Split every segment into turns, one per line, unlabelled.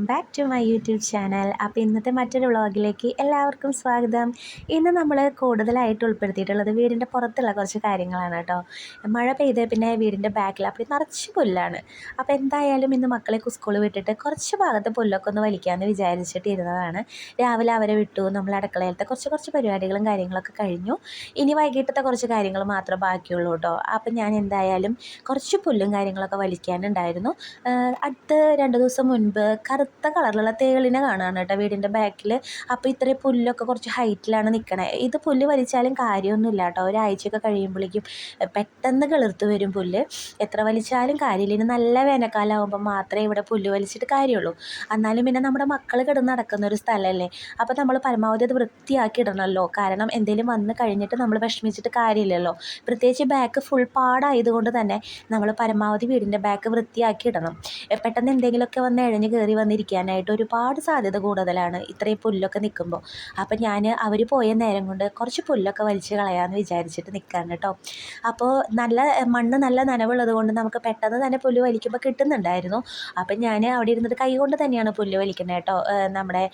Welcome back to my YouTube channel. അപ്പോൾ ഇന്നത്തെ മറ്റൊരു വ്ളോഗിലേക്ക് എല്ലാവർക്കും സ്വാഗതം. ഇന്ന് നമ്മൾ കൂടുതലായിട്ട് ഉൾപ്പെടുത്തിയിട്ടുള്ളത് വീടിന്റെ പുറത്തുള്ള കുറച്ച് കാര്യങ്ങളാണ് കേട്ടോ. മഴ പെയ്ത് പിന്നെ വീടിന്റെ ബാക്കിൽ അപ്പോൾ നിറച്ച് പുല്ലാണ്. അപ്പോൾ എന്തായാലും ഇന്ന് മക്കളെ സ്കൂൾ വിട്ടിട്ട് കുറച്ച് ഭാഗത്ത് പുല്ലൊക്കെ ഒന്ന് വലിക്കാമെന്ന് വിചാരിച്ചിട്ട് ഇരുന്നതാണ് രാവിലെ അവരെ വിട്ടു നമ്മൾ അടുക്കളയിലത്തെ കുറച്ച് കുറച്ച് പരിപാടികളും കാര്യങ്ങളൊക്കെ കഴിഞ്ഞു. ഇനി വൈകിട്ടത്തെ കുറച്ച് കാര്യങ്ങൾ മാത്രമേ ബാക്കിയുള്ളൂ കേട്ടോ. അപ്പോൾ ഞാൻ എന്തായാലും കുറച്ച് പുല്ലും കാര്യങ്ങളൊക്കെ വലിക്കാനുണ്ടായിരുന്നു. അടുത്ത് രണ്ട് ദിവസം മുൻപ് കറുത്ത കളറിലുള്ള തേളിനെ കാണുകയാണ് കേട്ടോ വീടിന്റെ ബാക്കിൽ അപ്പോൾ ഇത്രയും പുല്ലൊക്കെ കുറച്ച് ഹൈറ്റിലാണ് നിൽക്കണേ ഇത് പുല്ല് വലിച്ചാലും കാര്യമൊന്നുമില്ല കേട്ടോ. ഒരാഴ്ചയൊക്കെ കഴിയുമ്പോഴേക്കും പെട്ടെന്ന് കിളിർത്ത് വരും പുല്ല്. എത്ര വലിച്ചാലും കാര്യമില്ല. ഇനി നല്ല വേനൽക്കാലമാകുമ്പോൾ മാത്രമേ ഇവിടെ പുല്ല് വലിച്ചിട്ട് കാര്യമുള്ളൂ. എന്നാലും പിന്നെ നമ്മുടെ മക്കൾ കിടന്ന് നടക്കുന്ന ഒരു സ്ഥലമല്ലേ? അപ്പോൾ നമ്മൾ പരമാവധി അത് വൃത്തിയാക്കി ഇടണമല്ലോ. കാരണം എന്തെങ്കിലും വന്ന് കഴിഞ്ഞിട്ട് നമ്മൾ വിഷമിച്ചിട്ട് കാര്യമില്ലല്ലോ. പ്രത്യേകിച്ച് ബാക്ക് ഫുൾ പാടായതുകൊണ്ട് തന്നെ നമ്മൾ പരമാവധി വീടിന്റെ ബാക്ക് വൃത്തിയാക്കി ഇടണം. പെട്ടെന്ന് എന്തെങ്കിലുമൊക്കെ വന്ന് ഇഴഞ്ഞ് കയറി വന്നിരിക്കാനായിട്ട് ഒരുപാട് സാധ്യത കൂടുതലാണ് ഇത്രയും പുല്ലൊക്കെ നിൽക്കുമ്പോൾ അപ്പം ഞാൻ അവർ പോയ നേരം കൊണ്ട് കുറച്ച് പുല്ലൊക്കെ വലിച്ച് കളയാമെന്ന് വിചാരിച്ചിട്ട് നിൽക്കാൻ കേട്ടോ അപ്പോൾ നല്ല മണ്ണ് നല്ല നനവുള്ളത് കൊണ്ട് നമുക്ക് പെട്ടെന്ന് തന്നെ പുല്ല് വലിക്കുമ്പോൾ കിട്ടുന്നുണ്ടായിരുന്നു. അപ്പം ഞാൻ അവിടെ ഇരുന്നിട്ട് കൈ കൊണ്ട് തന്നെയാണ് പുല്ല് വലിക്കുന്നത് കേട്ടോ നമ്മുടെ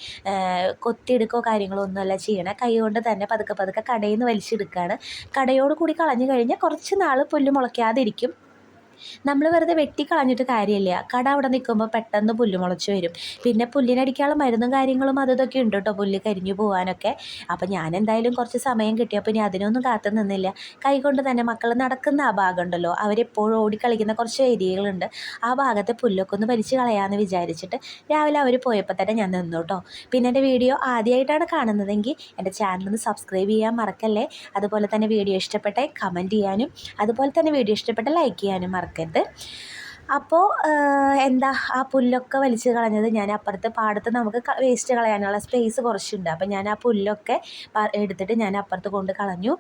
കൊത്തിയെടുക്കോ കാര്യങ്ങളോ ഒന്നുമല്ല ചെയ്യണേ. കൈ കൊണ്ട് തന്നെ പതുക്കെ പതുക്കെ കടയിൽ നിന്ന് വലിച്ചെടുക്കുകയാണ് കടയോട് കൂടി കളഞ്ഞു കഴിഞ്ഞാൽ കുറച്ച് നാൾ പുല്ല് മുളയ്ക്കാതിരിക്കും. നമ്മൾ വെറുതെ വെട്ടിക്കളഞ്ഞിട്ട് കാര്യമില്ല. കട അവിടെ നിൽക്കുമ്പോൾ പെട്ടെന്ന് പുല്ല് മുളച്ച് വരും. പിന്നെ പുല്ലിനടിക്കാനുള്ള മരുന്നും കാര്യങ്ങളും അത് ഇതൊക്കെ ഉണ്ട് കേട്ടോ പുല്ല് കരിഞ്ഞു പോകാനൊക്കെ അപ്പോൾ ഞാൻ എന്തായാലും കുറച്ച് സമയം കിട്ടിയപ്പോൾ ഇനി അതിനൊന്നും കാത്തു നിന്നില്ല. കൈകൊണ്ട് തന്നെ മക്കൾ നടക്കുന്ന ആ ഭാഗം ഉണ്ടല്ലോ. അവരെപ്പോഴും ഓടിക്കളിക്കുന്ന കുറച്ച് ഏരിയകളുണ്ട്. ആ ഭാഗത്തെ പുല്ലൊക്കെ ഒന്ന് വലിച്ചു കളയാമെന്ന് വിചാരിച്ചിട്ട് രാവിലെ അവർ പോയപ്പോൾ തന്നെ ഞാൻ നിന്നു കേട്ടോ പിന്നെ എന്റെ വീഡിയോ ആദ്യമായിട്ടാണ് കാണുന്നതെങ്കിൽ എന്റെ ചാനലൊന്ന് സബ്സ്ക്രൈബ് ചെയ്യാൻ മറക്കല്ലേ? അതുപോലെ തന്നെ വീഡിയോ ഇഷ്ടപ്പെട്ടേ കമന്റ് ചെയ്യാനും അതുപോലെ തന്നെ വീഡിയോ ഇഷ്ടപ്പെട്ട ലൈക്ക് ചെയ്യാനും മറക്കരുത് അപ്പോൾ എന്താ ആ പുല്ലൊക്കെ വലിച്ച് കളഞ്ഞത് ഞാൻ അപ്പുറത്ത് പാടത്ത് നമുക്ക് വേസ്റ്റ് കളയാനുള്ള സ്പേസ് കുറച്ചുണ്ട്. അപ്പം ഞാൻ ആ പുല്ലൊക്കെ എടുത്തിട്ട് ഞാൻ അപ്പുറത്ത് കൊണ്ട് കളഞ്ഞു.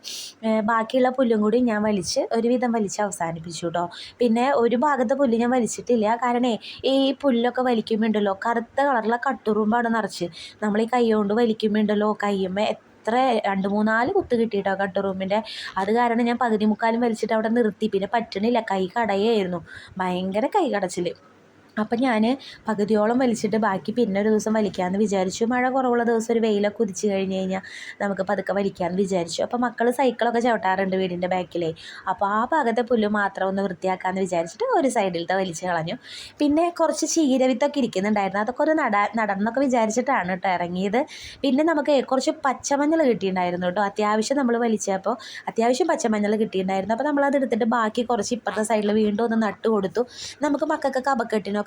ബാക്കിയുള്ള പുല്ലും കൂടി ഞാൻ വലിച്ച് ഒരുവിധം വലിച്ച് അവസാനിപ്പിച്ചു കേട്ടോ പിന്നെ ഒരു ഭാഗത്തെ പുല്ല് ഞാൻ വലിച്ചിട്ടില്ല. കാരണേ ഈ പുല്ലൊക്കെ വലിക്കുമ്പോൾ ഉണ്ടല്ലോ കറുത്ത കളറുള്ള കട്ടുറുമ്പാണ് നിറച്ച്. നമ്മൾ ഈ കൈ കൊണ്ട് വലിക്കുമ്പോൾ ഉണ്ടല്ലോ കയ്യുമ്മേ എത്ര രണ്ട് മൂന്നാൽ കുത്ത് കിട്ടിയിട്ടോ കട്ട് റൂമിന്റെ അത് കാരണം ഞാൻ പകുതി മുക്കാലും വലിച്ചിട്ട് അവിടെ നിർത്തി. പിന്നെ പറ്റണില്ല. കൈ കടയായിരുന്നു. ഭയങ്കര കൈ കടച്ചിൽ അപ്പം ഞാൻ പകുതിയോളം വലിച്ചിട്ട് ബാക്കി പിന്നെ ഒരു ദിവസം വലിക്കാമെന്ന് വിചാരിച്ചു. മഴ കുറവുള്ള ദിവസം ഒരു വെയിലൊക്കെ ഉദിച്ച് കഴിഞ്ഞ് കഴിഞ്ഞാൽ നമുക്ക് പതുക്കെ വലിക്കാമെന്ന് വിചാരിച്ചു. അപ്പോൾ മക്കൾ സൈക്കിളൊക്കെ ചവിട്ടാറുണ്ട് വീടിന്റെ ബാക്കിലേ. അപ്പോൾ ആ ഭാഗത്തെ പുല്ല് മാത്രം ഒന്ന് വൃത്തിയാക്കാമെന്ന് വിചാരിച്ചിട്ട് ഒരു സൈഡിലത്തെ വലിച്ച് കളഞ്ഞു. പിന്നെ കുറച്ച് ചീരവിത്തൊക്കെ ഇരിക്കുന്നുണ്ടായിരുന്നു. അതൊക്കെ ഒരു നട നടന്നൊക്കെ വിചാരിച്ചിട്ടാണ് കേട്ടോ ഇറങ്ങിയത്. പിന്നെ നമുക്ക് കുറച്ച് പച്ചമഞ്ഞൾ കിട്ടിയിട്ടുണ്ടായിരുന്നു കേട്ടോ. അത്യാവശ്യം നമ്മൾ വലിച്ചപ്പോൾ അത്യാവശ്യം പച്ചമഞ്ഞൾ കിട്ടിയിട്ടുണ്ടായിരുന്നു. അപ്പോൾ നമ്മളത് എടുത്തിട്ട് ബാക്കി കുറച്ച് ഇപ്പുറത്തെ സൈഡിൽ വീണ്ടും ഒന്ന് നട്ട് കൊടുത്തു നമുക്ക് മക്കൾക്ക്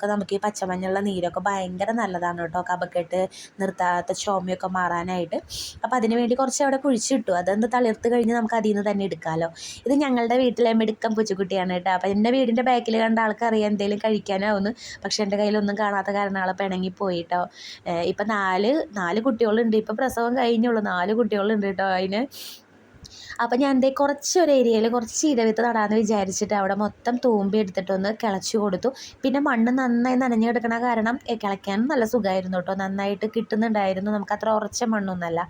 കപക്കെട്ടിനൊക്കെ നമുക്ക് ഈ പച്ചമഞ്ഞളുടെ നീരൊക്കെ ഭയങ്കര നല്ലതാണ് കേട്ടോ. കപക്കെട്ട് നിർത്താത്ത ചുമയൊക്കെ മാറാനായിട്ട്. അപ്പോൾ അതിന് വേണ്ടി കുറച്ച് അവിടെ കുഴിച്ചിട്ടു. അതൊന്ന് തളിർത്ത് കഴിഞ്ഞ് നമുക്ക് അതിൽ നിന്ന് തന്നെ എടുക്കാമല്ലോ ഇത് ഞങ്ങളുടെ വീട്ടിലെ മിടുക്കം പൂച്ചക്കുട്ടിയാണ് കേട്ടോ. അപ്പോൾ എന്റെ വീടിന്റെ ബാക്കിൽ കണ്ട ആൾക്കറിയാം എന്തെങ്കിലും കഴിക്കാനാവുന്നു. പക്ഷേ എന്റെ കയ്യിലൊന്നും കാണാത്ത കാരണം ആളെ പിണങ്ങിപ്പോയി കേട്ടോ ഇപ്പം നാല് നാല് കുട്ടികളുണ്ട്. ഇപ്പം പ്രസവം കഴിഞ്ഞുള്ളൂ. നാല് കുട്ടികളുണ്ട് കേട്ടോ അതിന്. അപ്പം ഞാൻ എന്തേ കുറച്ചൊരു ഏരിയയിൽ കുറച്ച് ചീരവിത്ത് നടാമെന്ന് വിചാരിച്ചിട്ട് അവിടെ മൊത്തം തൂമ്പി എടുത്തിട്ടൊന്ന് കിളച്ചു കൊടുത്തു. പിന്നെ മണ്ണ് നന്നായി നനഞ്ഞു കിടക്കണ കാരണം കിളയ്ക്കാനും നല്ല സുഖമായിരുന്നു കേട്ടോ നന്നായിട്ട് കിട്ടുന്നുണ്ടായിരുന്നു. നമുക്ക് അത്ര ഉറച്ച മണ്ണൊന്നല്ല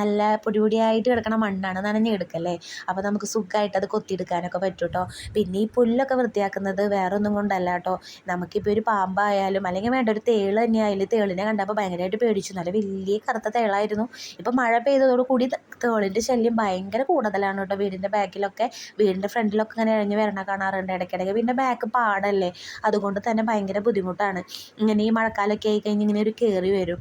നല്ല പൊടിപൊടിയായിട്ട് കിടക്കണ മണ്ണാണ് നനഞ്ഞു കിടക്കല്ലേ അപ്പോൾ നമുക്ക് സുഖമായിട്ട് അത് കൊത്തിയെടുക്കാനൊക്കെ പറ്റും കേട്ടോ പിന്നെ ഈ പുല്ലൊക്കെ വൃത്തിയാക്കുന്നത് വേറെ ഒന്നും കൊണ്ടല്ല കേട്ടോ നമുക്കിപ്പോൾ ഒരു പാമ്പായാലും അല്ലെങ്കിൽ വേണ്ട ഒരു തേൾ തന്നെയായാലും തേളിനെ കണ്ടപ്പോൾ ഭയങ്കരമായിട്ട് പേടിച്ചു. നല്ല വലിയ കറുത്ത തേളായിരുന്നു. ഇപ്പം മഴ പെയ്തതോടുകൂടി തേളിന്റെ ശല്യം ഭയങ്കര കൂടുതലാണ് കേട്ടോ വീടിന്റെ ബാക്കിലൊക്കെ. വീടിന്റെ ഫ്രണ്ടിലൊക്കെ ഇങ്ങനെ ഇഴഞ്ഞ് വരണ കാണാറുണ്ട്. ഇടയ്ക്കിടയ്ക്ക് വീടിന്റെ ബാക്ക് പാടല്ലേ? അതുകൊണ്ട് തന്നെ ഭയങ്കര ബുദ്ധിമുട്ടാണ്. ഇങ്ങനെ ഈ മഴക്കാലമൊക്കെ ആയി കഴിഞ്ഞ് ഇങ്ങനെ ഒരു കയറി വരും.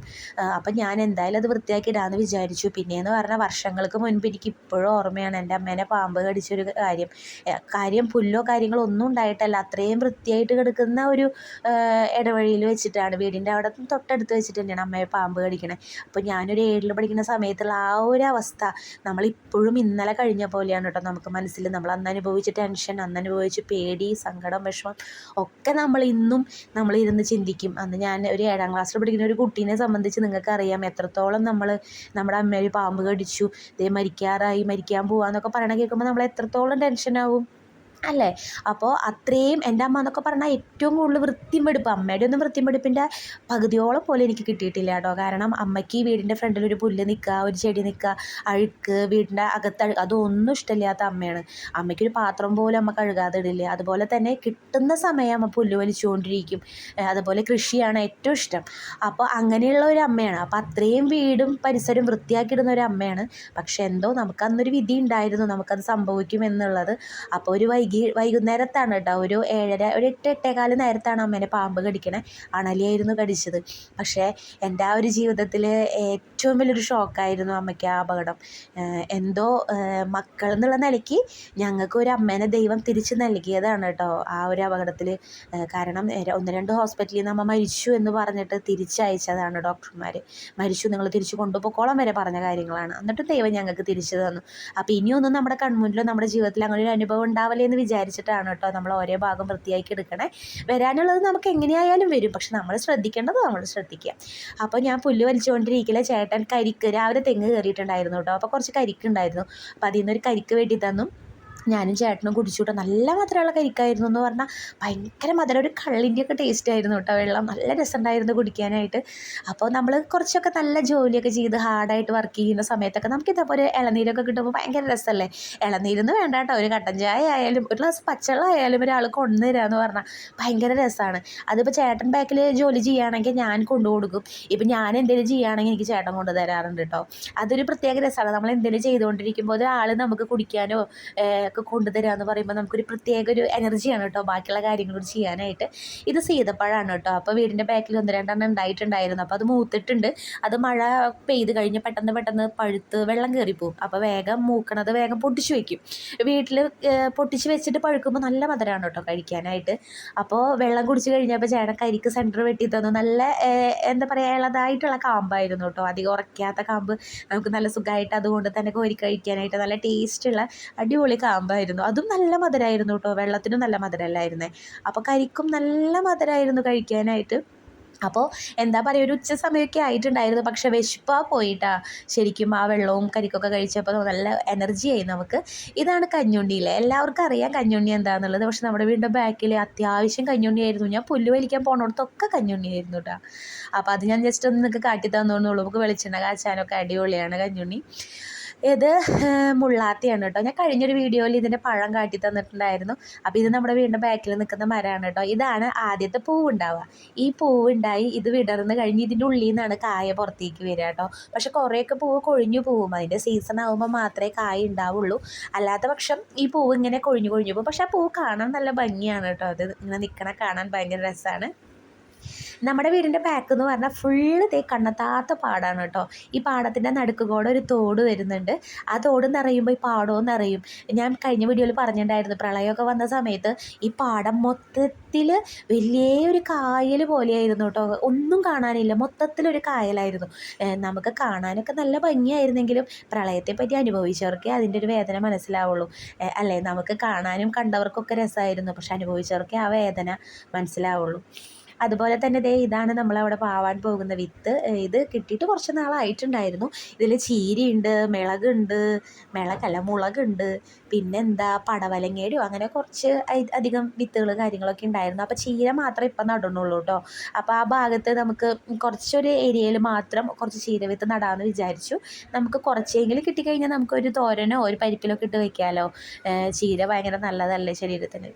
അപ്പം ഞാൻ എന്തായാലും അത് വൃത്തിയാക്കി ഇടാമെന്ന് വിചാരിച്ചു. പിന്നെയെന്ന് പറഞ്ഞാൽ വർഷങ്ങൾക്ക് മുൻപ് എനിക്ക് ഇപ്പോഴും ഓർമ്മയാണ് എന്റെ അമ്മേനെ പാമ്പ് കടിച്ചൊരു കാര്യം. കാര്യം പുല്ലോ കാര്യങ്ങളോ ഒന്നും ഉണ്ടായിട്ടല്ല. അത്രയും വൃത്തിയായിട്ട് കിടക്കുന്ന ഒരു ഇടവഴിയിൽ വെച്ചിട്ടാണ് വീടിന്റെ അവിടെ തൊട്ടടുത്ത് വെച്ചിട്ട് തന്നെയാണ് അമ്മയെ പാമ്പ് കടിക്കണേ. അപ്പോൾ ഞാനൊരു ഏഴിൽ പഠിക്കുന്ന സമയത്തുള്ള ആ ഒരു അവസ്ഥ. നമ്മളിപ്പോഴും ഇന്നലെ കഴിഞ്ഞ പോലെയാണ് കേട്ടോ നമുക്ക് മനസ്സിൽ നമ്മൾ അന്ന് അനുഭവിച്ച ടെൻഷൻ അന്ന് അനുഭവിച്ച പേടി സങ്കടം വിഷമം ഒക്കെ നമ്മൾ ഇന്നും നമ്മൾ ഇരുന്ന് ചിന്തിക്കും. അന്ന് ഞാൻ ഒരു ഏഴാം ക്ലാസ്സിൽ പഠിക്കുന്ന ഒരു കുട്ടീനെ സംബന്ധിച്ച് നിങ്ങൾക്കറിയാം എത്രത്തോളം നമ്മൾ നമ്മുടെ അമ്മ പാമ്പ് കടിച്ചു ദേ മരിക്കാറായി മരിക്കാൻ പോവാന്നൊക്കെ പറയണ കേൾക്കുമ്പോൾ നമ്മൾ എത്രത്തോളം ടെൻഷനാവും അല്ലേ? അപ്പോൾ അത്രയും എന്റെ അമ്മ എന്നൊക്കെ പറഞ്ഞാൽ ഏറ്റവും കൂടുതൽ വൃത്തിയും വെടുപ്പ്. അമ്മയുടെ ഒന്നും വൃത്തിയും വെടുപ്പിന്റെ പകുതിയോളം പോലും എനിക്ക് കിട്ടിയിട്ടില്ല കേട്ടോ. കാരണം അമ്മയ്ക്ക് വീടിന്റെ ഫ്രണ്ടിൽ ഒരു പുല്ല് നിൽക്കുക ഒരു ചെടി നിൽക്കുക അഴുക്ക് വീടിന്റെ അകത്ത് അതൊന്നും ഇഷ്ടമില്ലാത്ത അമ്മയാണ്. അമ്മയ്ക്കൊരു പാത്രം പോലും അമ്മ കഴുകാതെ ഇടില്ല അതുപോലെ തന്നെ കിട്ടുന്ന സമയം അമ്മ പുല്ല് വലിച്ചുകൊണ്ടിരിക്കും. അതുപോലെ കൃഷിയാണ് ഏറ്റവും ഇഷ്ടം. അപ്പോൾ അങ്ങനെയുള്ള ഒരു അമ്മയാണ്. അപ്പോൾ അത്രയും വീടും പരിസരവും വൃത്തിയാക്കിയിടുന്ന ഒരു അമ്മയാണ്. പക്ഷേ എന്തോ നമുക്ക് അന്നൊരു വിധി ഉണ്ടായിരുന്നു. നമുക്കത് സംഭവിക്കും എന്നുള്ളത് അപ്പോൾ ഒരു വൈകി വൈകുന്നേരത്താണ് കേട്ടോ ഒരു ഏഴര ഒരു എട്ട് എട്ടേകാൽ നേരത്താണ് അമ്മേനെ പാമ്പ് കടിക്കണേ. അണലിയായിരുന്നു കടിച്ചത്. പക്ഷേ എന്റെ ആ ഒരു ജീവിതത്തിൽ ഏറ്റവും വലിയൊരു ഷോക്കായിരുന്നു അമ്മയ്ക്ക് ആ അപകടം. എന്തോ മക്കൾ എന്നുള്ള നിലയ്ക്ക് ഞങ്ങൾക്ക് ഒരു അമ്മേനെ ദൈവം തിരിച്ചു നൽകിയതാണ് കേട്ടോ ആ ഒരു അപകടത്തിൽ കാരണം ഒന്ന് രണ്ട് ഹോസ്പിറ്റലിൽ നിന്ന് അമ്മ മരിച്ചു എന്ന് പറഞ്ഞിട്ട് തിരിച്ചയച്ചതാണ് ഡോക്ടർമാർ മരിച്ചു നിങ്ങൾ തിരിച്ചു കൊണ്ടുപോയിക്കോളം വരെ പറഞ്ഞ കാര്യങ്ങളാണ്. എന്നിട്ട് ദൈവം ഞങ്ങൾക്ക് തിരിച്ചു തന്നു. അപ്പോൾ ഇനിയൊന്നും നമ്മുടെ കൺമുന്നിലോ നമ്മുടെ ജീവിതത്തിൽ അങ്ങനെ ഒരു അനുഭവം ഉണ്ടാവില്ലേ എന്ന് വിചാരിച്ചിട്ടാണ് കേട്ടോ നമ്മൾ ഓരോ ഭാഗം വൃത്തിയാക്കി എടുക്കണേ. വരാനുള്ളത് നമുക്ക് എങ്ങനെയായാലും വരും. പക്ഷെ നമ്മൾ ശ്രദ്ധിക്കേണ്ടത് നമ്മൾ ശ്രദ്ധിക്കുക. അപ്പോൾ ഞാൻ പുല്ല് വലിച്ചുകൊണ്ടിരിക്കില്ല ചേട്ടൻ കരിക്ക് രാവിലെ തെങ്ങ് കയറിയിട്ടുണ്ടായിരുന്നു കേട്ടോ. അപ്പോൾ കുറച്ച് കരിക്കുണ്ടായിരുന്നു അപ്പോൾ അതിൽ നിന്നൊരു കരിക്ക് വെട്ടി തന്നു. ഞാനും ചേട്ടനും കുടിച്ചു നല്ല മധുരമുള്ള കരിക്കായിരുന്നു എന്ന് പറഞ്ഞാൽ ഭയങ്കര മധുരം. ഒരു കള്ളിന്റെയൊക്കെ ടേസ്റ്റ് ആയിരുന്നു കേട്ടോ വെള്ളം. നല്ല രസമുണ്ടായിരുന്നു കുടിക്കാനായിട്ട്. അപ്പോൾ നമ്മൾ കുറച്ചൊക്കെ നല്ല ജോലിയൊക്കെ ചെയ്ത് ഹാർഡായിട്ട് വർക്ക് ചെയ്യുന്ന സമയത്തൊക്കെ നമുക്ക് ഇതേപോലെ ഇളനീരൊക്കെ കിട്ടുമ്പോൾ ഭയങ്കര രസമല്ലേ? ഇളനീരെന്ന് വേണ്ട കേട്ടോ. ഒരു കട്ടൻ ചായ ആയാലും ഒരു ഗ്ലാസ് പച്ചവെള്ളം ആയാലും ഒരാൾ കൊണ്ടുതരാമെന്ന് പറഞ്ഞാൽ ഭയങ്കര രസമാണ്. അതിപ്പോൾ ചേട്ടൻ ബാക്കിൽ ജോലി ചെയ്യുകയാണെങ്കിൽ ഞാൻ കൊണ്ടു കൊടുക്കും. ഇപ്പം ഞാൻ എന്തെങ്കിലും ചെയ്യുകയാണെങ്കിൽ എനിക്ക് ചേട്ടൻ കൊണ്ടു തരാറുണ്ട് കേട്ടോ. അതൊരു പ്രത്യേക രസമാണ്. നമ്മൾ എന്തെങ്കിലും ചെയ്തുകൊണ്ടിരിക്കുമ്പോൾ ഒരാൾ നമുക്ക് കുടിക്കാനോ ഒക്കെ കൊണ്ടുതരാമെന്ന് പറയുമ്പോൾ നമുക്കൊരു പ്രത്യേക ഒരു എനർജിയാണ് കേട്ടോ ബാക്കിയുള്ള കാര്യങ്ങളോട് ചെയ്യാനായിട്ട്. ഇത് സീതപ്പഴമാണ് കേട്ടോ. അപ്പോൾ വീടിന്റെ ബാക്കിൽ ഒന്ന് രണ്ടെണ്ണം ഉണ്ടായിട്ടുണ്ടായിരുന്നു. അപ്പോൾ അത് മൂത്തിട്ടുണ്ട്. അത് മഴ പെയ്ത് കഴിഞ്ഞ് പെട്ടെന്ന് പെട്ടെന്ന് പഴുത്ത് വെള്ളം കയറിപ്പോവും അപ്പോൾ വേഗം മൂക്കണത് വേഗം പൊട്ടിച്ച് വയ്ക്കും വീട്ടിൽ പൊട്ടിച്ച് വെച്ചിട്ട് പഴുക്കുമ്പോൾ നല്ല മധുരമാണ് കേട്ടോ കഴിക്കാനായിട്ട്. അപ്പോൾ വെള്ളം കുടിച്ച് കഴിഞ്ഞപ്പോൾ ചേട്ടൻ കരിക്ക് സെന്റർ വെട്ടി തന്നു. നല്ല എന്താ പറയുക ഇളതായിട്ടുള്ള കാമ്പായിരുന്നു കേട്ടോ. അധികം ഉറക്കാത്ത കാമ്പ്. നമുക്ക് നല്ല സുഖമായിട്ട് അതുകൊണ്ട് തന്നെ കോരി കഴിക്കാനായിട്ട് നല്ല ടേസ്റ്റുള്ള അടിപൊളി കാമ്പായിരുന്നു അതും നല്ല മധുരമായിരുന്നു കേട്ടോ വെള്ളത്തിനും നല്ല മധുരമല്ലായിരുന്നേ അപ്പോൾ കരിക്കും നല്ല മധുരമായിരുന്നു കഴിക്കാനായിട്ട്. അപ്പോൾ എന്താ പറയുക ഒരു ഉച്ച സമയമൊക്കെ ആയിട്ടുണ്ടായിരുന്നു. പക്ഷെ വിശപ്പാ പോയിട്ടാ ശരിക്കും ആ വെള്ളവും കരിക്കൊക്കെ കഴിച്ചപ്പോൾ നല്ല എനർജി ആയി നമുക്ക്. ഇതാണ് കഞ്ഞുണ്ണിയിലെ. എല്ലാവർക്കും അറിയാം കഞ്ഞുണ്ണി എന്താണെന്നുള്ളത് പക്ഷെ നമ്മുടെ വീടിന്റെ ബാക്കിൽ അത്യാവശ്യം കഞ്ഞുണ്ണി ആയിരുന്നു ഞാൻ പുല്ല് വലിക്കാൻ പോണോടത്തൊക്കെ കഞ്ഞുണ്ണി ആയിരുന്നു കേട്ടോ അപ്പോൾ അത് ഞാൻ ജസ്റ്റ് ഒന്ന് നിങ്ങൾക്ക് കാട്ടി തന്നോന്നുള്ളൂ നമുക്ക് വെളിച്ചെണ്ണ കാച്ചാനൊക്കെ അടിപൊളിയാണ് കഞ്ഞുണ്ണി. ഇത് മുള്ളാത്തിയാണ് കേട്ടോ ഞാൻ കഴിഞ്ഞൊരു വീഡിയോയിൽ ഇതിന്റെ പഴം കാട്ടി തന്നിട്ടുണ്ടായിരുന്നു. അപ്പോൾ ഇത് നമ്മുടെ വീടിന്റെ ബാക്കിൽ നിൽക്കുന്ന മരമാണ് കേട്ടോ ഇതാണ് ആദ്യത്തെ പൂവ് ഉണ്ടാവുക ഈ പൂവ് ഉണ്ടായി ഇത് വിടർന്ന് കഴിഞ്ഞ് ഇതിന്റെ ഉള്ളിൽ നിന്നാണ് കായ പുറത്തേക്ക് വരിക കേട്ടോ പക്ഷെ കുറേയൊക്കെ പൂവ് കൊഴിഞ്ഞു പോവും. അതിന്റെ സീസൺ ആകുമ്പോൾ മാത്രമേ കായ ഉണ്ടാവുള്ളൂ. അല്ലാത്ത പക്ഷം ഈ പൂവ് ഇങ്ങനെ കൊഴിഞ്ഞു കൊഴിഞ്ഞു പോകും പക്ഷെ ആ പൂവ് കാണാൻ നല്ല ഭംഗിയാണ് കേട്ടോ അത് ഇങ്ങനെ നിൽക്കണ കാണാൻ ഭയങ്കര രസമാണ് നമ്മുടെ വീടിന്റെ ബാക്ക് എന്ന് പറഞ്ഞാൽ ഫുള്ള് തേ കണ്ണത്താത്ത പാടാണ് കേട്ടോ. ഈ പാടത്തിന്റെ നടുക്കുകൂടെ ഒരു തോട് വരുന്നുണ്ട്. ആ തോട് നിറയുമ്പോൾ ഈ പാടവും നിറയും. ഞാൻ കഴിഞ്ഞ വീഡിയോയിൽ പറഞ്ഞിട്ടുണ്ടായിരുന്നു പ്രളയമൊക്കെ വന്ന സമയത്ത് ഈ പാടം മൊത്തത്തിൽ വലിയൊരു കായൽ പോലെയായിരുന്നു കേട്ടോ. ഒന്നും കാണാനില്ല മൊത്തത്തിലൊരു കായലായിരുന്നു. നമുക്ക് കാണാനൊക്കെ നല്ല ഭംഗിയായിരുന്നെങ്കിലും പ്രളയത്തെ പറ്റി അനുഭവിച്ചവർക്കേ അതിന്റെ ഒരു വേദന മനസ്സിലാവുള്ളൂ. അല്ലേ? നമുക്ക് കാണാനും കണ്ടവർക്കൊക്കെ രസമായിരുന്നു പക്ഷെ അനുഭവിച്ചവർക്കേ ആ വേദന മനസ്സിലാവുള്ളൂ. അതുപോലെ തന്നെ ദേ ഇതാണ് നമ്മൾ അവിടെ പാവാൻ പോകുന്ന വിത്ത്. ഇത് കിട്ടിയിട്ട് കുറച്ച് നാളായിട്ടുണ്ടായിരുന്നു. ഇതിൽ ചീരയുണ്ട് മിളകുണ്ട് മിളകല്ല മുളകുണ്ട് പിന്നെന്താ പടവലങ്ങേടിയോ അങ്ങനെ കുറച്ച് അധികം വിത്തുകൾ കാര്യങ്ങളൊക്കെ ഉണ്ടായിരുന്നു. അപ്പോൾ ചീര മാത്രമേ ഇപ്പം നടണുള്ളൂ കേട്ടോ അപ്പോൾ ആ ഭാഗത്ത് നമുക്ക് കുറച്ചൊരു ഏരിയയിൽ മാത്രം കുറച്ച് ചീര വിത്ത് നടാമെന്ന് വിചാരിച്ചു. നമുക്ക് കുറച്ചെങ്കിലും കിട്ടിക്കഴിഞ്ഞാൽ നമുക്കൊരു തോരനോ ഒരു പരിപ്പിലൊക്കെ ഇട്ട് വയ്ക്കാമല്ലോ ചീര ഭയങ്കര നല്ലതല്ലേ ശരീരത്തിന്.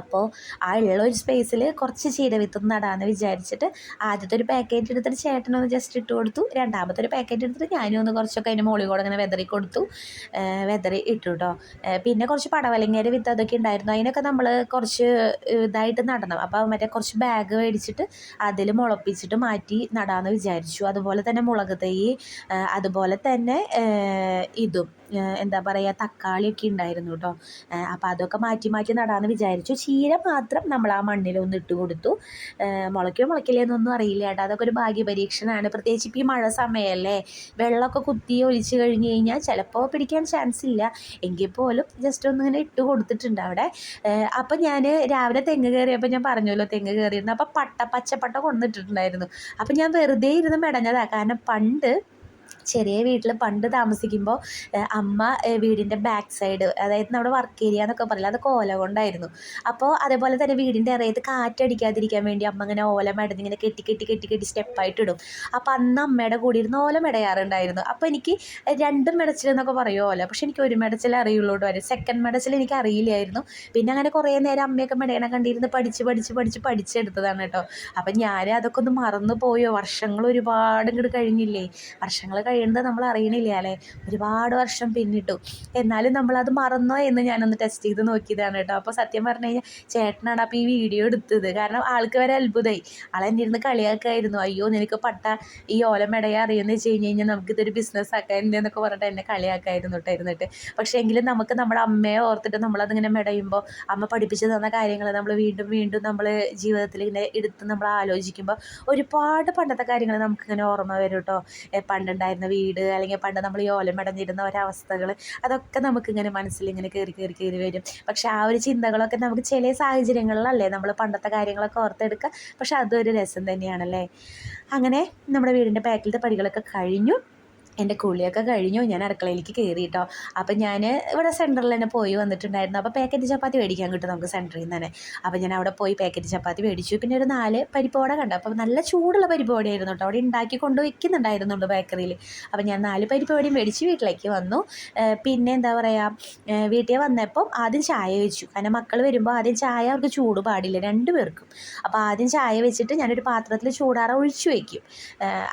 അപ്പോൾ ആ ഉള്ള ഒരു സ്പേസിൽ കുറച്ച് ചീര വിത്തും നടാമെന്ന് വിചാരിച്ചിട്ട് ആദ്യത്തെ ഒരു പാക്കറ്റ് എടുത്തിട്ട് ചേട്ടനൊന്ന് ജസ്റ്റ് ഇട്ട് കൊടുത്തു. രണ്ടാമത്തെ ഒരു പാക്കറ്റ് എടുത്തിട്ട് ഞാനും ഒന്ന് കുറച്ചൊക്കെ അതിന്റെ മുകളിൽ കൂടെ ഇങ്ങനെ വെതറി കൊടുത്തു. വെതറി ഇട്ടു കേട്ടോ പിന്നെ കുറച്ച് പടവലങ്ങയുടെ വിത്ത് അതൊക്കെ ഉണ്ടായിരുന്നു. അതിനൊക്കെ നമ്മൾ കുറച്ച് ഇതായിട്ട് നടണം അപ്പോൾ മറ്റേ കുറച്ച് ബാഗ് മേടിച്ചിട്ട് അതിൽ മുളപ്പിച്ചിട്ട് മാറ്റി നടാമെന്ന് വിചാരിച്ചു. അതുപോലെ തന്നെ മുളക് തൈ അതുപോലെ തന്നെ ഇതും. എന്താ പറയുക തക്കാളിയൊക്കെ ഉണ്ടായിരുന്നു കേട്ടോ അപ്പോൾ അതൊക്കെ മാറ്റി മാറ്റി നടാമെന്ന് വിചാരിച്ചു. ചീര മാത്രം നമ്മൾ ആ മണ്ണിലൊന്ന് ഇട്ട് കൊടുത്തു. മുളയ്ക്കോ മുളയ്ക്കില്ലേ എന്നൊന്നും അറിയില്ല കേട്ടോ. അതൊക്കെ ഒരു ഭാഗ്യ പരീക്ഷണമാണ് പ്രത്യേകിച്ച് ഇപ്പോൾ ഈ മഴ സമയമല്ലേ വെള്ളമൊക്കെ കുത്തി ഒലിച്ച് കഴിഞ്ഞ് കഴിഞ്ഞാൽ ചിലപ്പോൾ പിടിക്കാൻ ചാൻസ് ഇല്ല. എങ്കിൽ പോലും ജസ്റ്റ് ഒന്ന് ഇങ്ങനെ ഇട്ട് കൊടുത്തിട്ടുണ്ട് അവിടെ. അപ്പം ഞാൻ രാവിലെ തെങ്ങ് കയറിയപ്പോൾ ഞാൻ പറഞ്ഞല്ലോ തെങ്ങ് കയറിയിരുന്നു അപ്പോൾ പട്ട പച്ചപ്പട്ട കൊണ്ടിട്ടിട്ടുണ്ടായിരുന്നു അപ്പം ഞാൻ വെറുതെ ഇരുന്ന് മെടഞ്ഞതാണ് കാരണം പണ്ട് ചെറിയ വീട്ടിൽ പണ്ട് താമസിക്കുമ്പോൾ അമ്മ വീടിന്റെ ബാക്ക് സൈഡ് അതായത് നമ്മുടെ വർക്ക് ഏരിയ എന്നൊക്കെ പറയില്ല അതൊക്കെ ഓല കൊണ്ടായിരുന്നു. അപ്പോൾ അതേപോലെ തന്നെ വീടിന്റെ ഇറയത്ത് കാറ്റടിക്കാതിരിക്കാൻ വേണ്ടി അമ്മ ഇങ്ങനെ ഓല മെടഞ്ഞ് ഇങ്ങനെ കെട്ടി കെട്ടി കെട്ടി കെട്ടി സ്റ്റെപ്പായിട്ടിടും അപ്പോൾ അന്ന് അമ്മയുടെ കൂടെ ഇരുന്ന് ഓല മെടയാറുണ്ടായിരുന്നു. അപ്പോൾ എനിക്ക് രണ്ടും മെടച്ചിലെന്നൊക്കെ പറയുമോ പറയും ഓല പക്ഷെ എനിക്ക് ഒരു മെടച്ചിലേ അറിയുള്ളൂ കേട്ടോ സെക്കൻഡ് മെടച്ചിൽ എനിക്ക് അറിയില്ലായിരുന്നു. പിന്നെ അങ്ങനെ കുറേ നേരം അമ്മയൊക്കെ മെടയണ കണ്ടിരുന്ന് പഠിച്ച് പഠിച്ച് പഠിച്ച് പഠിച്ചെടുത്തതാണ് കേട്ടോ. അപ്പം ഞാൻ അതൊക്കെ ഒന്ന് മറന്നു പോയോ വർഷങ്ങൾ ഒരുപാട് ഇങ്ങോട്ട് കഴിഞ്ഞില്ലേ? വർഷങ്ങൾ കഴിയുന്നത് നമ്മൾ അറിയണില്ല അല്ലേ ഒരുപാട് വർഷം പിന്നിട്ടു. എന്നാലും നമ്മളത് മറന്നോ എന്ന് ഞാനൊന്ന് ടെസ്റ്റ് ചെയ്ത് നോക്കിയതാണ് കേട്ടോ. അപ്പോൾ സത്യം പറഞ്ഞു കഴിഞ്ഞാൽ ചേട്ടനാണ് അപ്പോൾ ഈ വീഡിയോ എടുത്തത്. കാരണം ആൾക്ക് വരെ അത്ഭുതമായി ആളെന്നെ ഇരുന്ന് കളിയാക്കായിരുന്നു. അയ്യോ നിനക്ക് പട്ട ഈ ഓലമെടയെ അറിയുമെന്ന് വെച്ച് കഴിഞ്ഞ് കഴിഞ്ഞാൽ നമുക്കിതൊരു ബിസിനസ് ആക്കാൻ എന്നൊക്കെ പറഞ്ഞിട്ട് എന്നെ കളിയാക്കായിരുന്നു ഇരുന്നിട്ട്. പക്ഷേ എങ്കിലും നമുക്ക് നമ്മുടെ അമ്മയെ ഓർത്തിട്ട് നമ്മളതിങ്ങനെ മെടയുമ്പോൾ അമ്മ പഠിപ്പിച്ചു തന്ന കാര്യങ്ങൾ നമ്മൾ വീണ്ടും വീണ്ടും നമ്മൾ ജീവിതത്തിൽ ഇങ്ങനെ എടുത്ത് നമ്മൾ ആലോചിക്കുമ്പോൾ ഒരുപാട് പണ്ടത്തെ കാര്യങ്ങൾ നമുക്കിങ്ങനെ ഓർമ്മ വരും കേട്ടോ പണ്ടുണ്ടായിരുന്ന വീട് അല്ലെങ്കിൽ പണ്ട് നമ്മൾ ഈ ഓലമടഞ്ഞിരുന്ന ഒരവസ്ഥകൾ അതൊക്കെ നമുക്കിങ്ങനെ മനസ്സിലിങ്ങനെ കയറി കയറി കയറി വരും. പക്ഷെ ആ ഒരു ചിന്തകളൊക്കെ നമുക്ക് ചില സാഹചര്യങ്ങളിലല്ലേ നമ്മൾ പണ്ടത്തെ കാര്യങ്ങളൊക്കെ ഓർത്തെടുക്കുക. പക്ഷെ അതൊരു രസം തന്നെയാണല്ലേ? അങ്ങനെ നമ്മുടെ വീടിന്റെ ബാക്കിലത്തെ പടികളൊക്കെ കഴിഞ്ഞു. എന്റെ കുളിയൊക്കെ കഴിഞ്ഞു. ഞാൻ അടുക്കളയിലേക്ക് കയറി കേട്ടോ അപ്പം ഞാൻ ഇവിടെ സെന്ററിൽ തന്നെ പോയി വന്നിട്ടുണ്ടായിരുന്നു. അപ്പോൾ പാക്കറ്റ് ചപ്പാത്തി മേടിക്കാൻ കിട്ടും നമുക്ക് സെന്ററിൽ നിന്ന് തന്നെ. അപ്പോൾ ഞാൻ അവിടെ പോയി പാക്കറ്റ് ചപ്പാത്തി മേടിച്ചു. പിന്നെ ഒരു നാല് പരിപ്പോട കണ്ടു. അപ്പോൾ നല്ല ചൂടുള്ള പരിപ്പോടിയായിരുന്നു കേട്ടോ. അവിടെ ഉണ്ടാക്കി കൊണ്ട് ബേക്കറിയിൽ അപ്പോൾ ഞാൻ നാല് പരിപ്പോടി മേടിച്ച് വീട്ടിലേക്ക് വന്നു. പിന്നെ എന്താ പറയുക വീട്ടിൽ വന്നപ്പം ആദ്യം ചായ വെച്ചു. കാരണം മക്കൾ വരുമ്പോൾ ആദ്യം ചായ അവർക്ക് ചൂട് പാടില്ല രണ്ട് പേർക്കും. അപ്പോൾ ആദ്യം ചായ വെച്ചിട്ട് ഞാനൊരു പാത്രത്തിൽ ചൂടാറ ഒഴിച്ചു വയ്ക്കും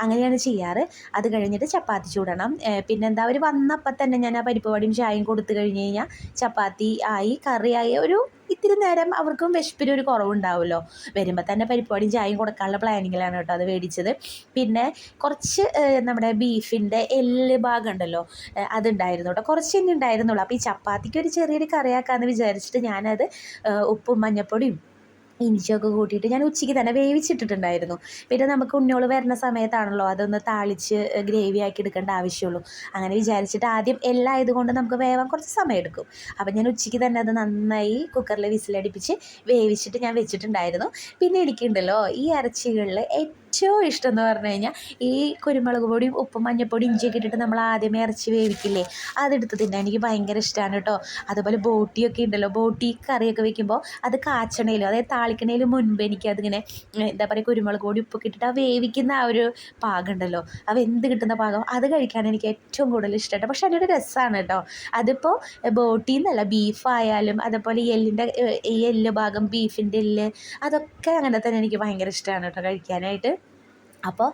അങ്ങനെയാണ് ചെയ്യാറ്. അത് കഴിഞ്ഞിട്ട് ചപ്പാത്തി ചൂടണം പിന്നെന്താ അവർ വന്നപ്പം തന്നെ ഞാൻ ആ പരിപ്പവടിയും ചായയും കൊടുത്തു കഴിഞ്ഞ് കഴിഞ്ഞാൽ ചപ്പാത്തി ആയി കറിയായി ഒരു ഇത്തിരി നേരം അവർക്കും വിശപ്പിന് ഒരു കുറവുണ്ടാവുമല്ലോ. വരുമ്പോൾ തന്നെ പരിപ്പാടിയും ചായയും കൊടുക്കാനുള്ള പ്ലാനിങ്ങിലാണ് കേട്ടോ അത് മേടിച്ചത്. പിന്നെ കുറച്ച് നമ്മുടെ ബീഫിന്റെ എല്ല് ഭാഗം ഉണ്ടല്ലോ അതുണ്ടായിരുന്നു കേട്ടോ. കുറച്ച് തന്നെ ഉണ്ടായിരുന്നുള്ളൂ. അപ്പോൾ ഈ ചപ്പാത്തിക്ക് ഒരു ചെറിയൊരു കറിയാക്കാമെന്ന് വിചാരിച്ചിട്ട് ഞാനത് ഉപ്പും മഞ്ഞപ്പൊടിയും ഇഞ്ചിയൊക്കെ കൂട്ടിയിട്ട് ഞാൻ ഉച്ചയ്ക്ക് തന്നെ വേവിച്ചിട്ടിട്ടുണ്ടായിരുന്നു. പിന്നെ നമുക്ക് ഉണ്ണിയോൾ വരുന്ന സമയത്താണല്ലോ അതൊന്ന് താളിച്ച് ഗ്രേവി ആക്കി എടുക്കേണ്ട ആവശ്യമുള്ളൂ. അങ്ങനെ വിചാരിച്ചിട്ട് ആദ്യം എല്ലാം ആയതുകൊണ്ട് നമുക്ക് വേവാൻ കുറച്ച് സമയം എടുക്കും അപ്പം ഞാൻ ഉച്ചയ്ക്ക് തന്നെ അത് നന്നായി കുക്കറിൽ വിസിലടിപ്പിച്ച് വേവിച്ചിട്ട് ഞാൻ വെച്ചിട്ടുണ്ടായിരുന്നു. പിന്നെ എനിക്കുണ്ടല്ലോ ഈ ഇറച്ചികളിൽ ഏറ്റവും ഇഷ്ടം എന്ന് പറഞ്ഞു കഴിഞ്ഞാൽ ഈ കുരുമുളക് പൊടിയും ഉപ്പും മഞ്ഞപ്പൊടിയും ഇഞ്ചിയൊക്കെ ഇട്ടിട്ട് നമ്മൾ ആദ്യമേ ഇറച്ചി വേവിക്കില്ലേ? അതെടുത്ത് തിന്നാൻ എനിക്ക് ഭയങ്കര ഇഷ്ടമാണ് കേട്ടോ. അതുപോലെ ബോട്ടിയൊക്കെ ഉണ്ടല്ലോ. ബോട്ടി കറിയൊക്കെ വെക്കുമ്പോൾ അത് കാച്ചണയിലും അതായത് താളിക്കണേലും മുൻപ് എനിക്ക് അതിങ്ങനെ എന്താ പറയുക കുരുമുളക് പൊടി ഉപ്പൊക്കെ ഇട്ടിട്ട് ആ വേവിക്കുന്ന ആ ഒരു പാകം ഉണ്ടല്ലോ. അവ എന്ത് കിട്ടുന്ന പാകം? അത് കഴിക്കാൻ എനിക്ക് ഏറ്റവും കൂടുതൽ ഇഷ്ടമായിട്ട് പക്ഷെ അതിന്റെ രസമാണ് കേട്ടോ. അതിപ്പോൾ ബോട്ടി എന്നല്ല ബീഫായാലും അതുപോലെ എല്ലിന്റെ എല്ല് ഭാഗം ബീഫിന്റെ എല്ല് അതൊക്കെ അങ്ങനെ തന്നെ എനിക്ക് ഭയങ്കര ഇഷ്ടമാണ് കേട്ടോ കഴിക്കാനായിട്ട്. അപ്പോൾ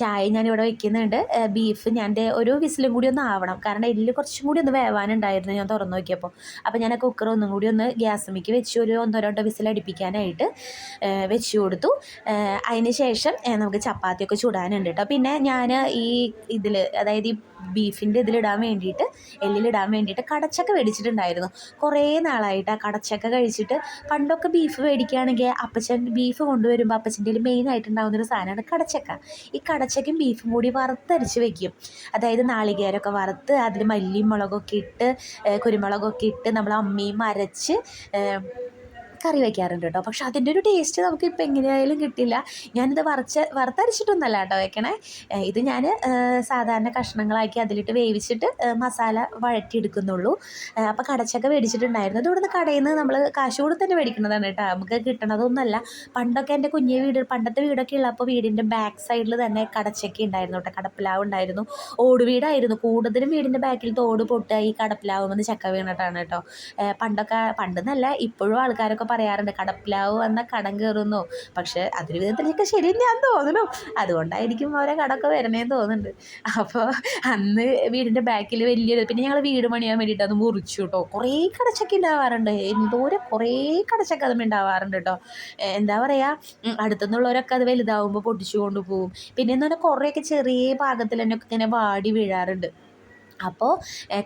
ചായ ഞാനിവിടെ വെക്കുന്നുണ്ട്. ബീഫ് ഞാൻ ഒരു വിസിലും കൂടി ഒന്ന് ആവണം. കാരണം എല്ല് കുറച്ചും കൂടി ഒന്ന് വേവാനുണ്ടായിരുന്നു ഞാൻ തുറന്നു നോക്കിയപ്പോൾ അപ്പോൾ ഞാൻ ആ കുക്കർ ഒന്നും കൂടി ഒന്ന് ഗ്യാസമ്മയ്ക്ക് വെച്ച് ഒരു ഒന്നോ രണ്ടോ വിസിൽ അടുപ്പിക്കാനായിട്ട് വെച്ച് കൊടുത്തു. അതിന് ശേഷം നമുക്ക് ചപ്പാത്തിയൊക്കെ ചുടാനുണ്ട് കേട്ടോ പിന്നെ ഞാൻ ഈ ഇതിൽ അതായത് ഈ ബീഫിന്റെ ഇതിലിടാൻ വേണ്ടിയിട്ട് എല്ലിലിടാൻ വേണ്ടിയിട്ട് കടച്ചക്ക മേടിച്ചിട്ടുണ്ടായിരുന്നു കുറേ നാളായിട്ട് ആ കടച്ചക്ക കഴിച്ചിട്ട് പണ്ടൊക്കെ ബീഫ് മേടിക്കുകയാണെങ്കിൽ അപ്പച്ചൻ ബീഫ് കൊണ്ടുവരുമ്പോൾ അപ്പച്ചന്റെ മെയിനായിട്ടുണ്ടാകുന്നൊരു സാധനമാണ് കടച്ചക്ക. ഈ കടച്ചക്കും ബീഫും കൂടി വറുത്തരച്ച് വെക്കും. അതായത് നാളികേരമൊക്കെ വറുത്ത് അതിൽ മല്ലിയും മുളകൊക്കെ ഇട്ട് കുരുമുളകൊക്കെ ഇട്ട് നമ്മൾ അമ്മയും അരച്ച് കറി വയ്ക്കാറുണ്ട് കേട്ടോ. പക്ഷെ അതിന്റെ ഒരു ടേസ്റ്റ് നമുക്ക് ഇപ്പോൾ എങ്ങനെയായാലും കിട്ടില്ല. ഞാനിത് വറച്ച് വറുത്തരച്ചിട്ടൊന്നല്ല കേട്ടോ വയ്ക്കണേ ഇത് ഞാൻ സാധാരണ കഷ്ണങ്ങളാക്കി അതിലിട്ട് വേവിച്ചിട്ട് മസാല വഴറ്റിയെടുക്കുന്നുള്ളൂ. അപ്പോൾ കടച്ചൊക്കെ മേടിച്ചിട്ടുണ്ടായിരുന്നു. അതുകൊണ്ട് കടയിൽ നിന്ന് നമ്മൾ കാശ് കൊടുത്ത് തന്നെ മേടിക്കുന്നതാണ് കേട്ടോ. നമുക്ക് കിട്ടണതൊന്നുമല്ല. പണ്ടൊക്കെ എന്റെ കുഞ്ഞു വീട് പണ്ടത്തെ വീടൊക്കെ ഉള്ളപ്പോൾ വീടിന്റെ ബാക്ക് സൈഡിൽ തന്നെ കടച്ചൊക്കെ ഉണ്ടായിരുന്നു കേട്ടോ. കടപ്പിലാവ് ഉണ്ടായിരുന്നു. ഓട് വീടായിരുന്നു കൂടുതലും വീടിന്റെ ബാക്കിൽ തോട് പൊട്ടുക ഈ കടപ്പിലാവ് വന്ന് ചക്ക വീണിട്ടാണ് കേട്ടോ. പണ്ടൊക്കെ പണ്ടെന്നല്ല ഇപ്പോഴും ആൾക്കാരൊക്കെ പറയാറുണ്ട് കടപ്പിലാവ് വന്ന കടം കയറുന്നു. പക്ഷേ അതൊരു വിധത്തിലൊക്കെ ശരി ഞാൻ തോന്നുന്നു. അതുകൊണ്ടായിരിക്കും അവരെ കടമൊക്കെ വരണേന്ന് തോന്നുന്നുണ്ട്. അപ്പോൾ അന്ന് വീടിന്റെ ബാക്കിൽ വലിയൊരു പിന്നെ ഞങ്ങൾ വീട് പണിയാൻ വേണ്ടിയിട്ട് അത് മുറിച്ചു കേട്ടോ കുറേ കടച്ചൊക്കെ ഉണ്ടാവാറുണ്ട് എന്തോരം കുറേ കടച്ചൊക്കെ അതും ഉണ്ടാവാറുണ്ട് കേട്ടോ എന്താ പറയുക അടുത്തുനിന്നുള്ളവരൊക്കെ അത് വലുതാവുമ്പോൾ പൊട്ടിച്ചു കൊണ്ടുപോകും. പിന്നെ എന്ന് പറഞ്ഞാൽ കുറേയൊക്കെ ചെറിയ പാകത്തിൽ തന്നെ ഇങ്ങനെ വാടി വീഴാറുണ്ട്. അപ്പോൾ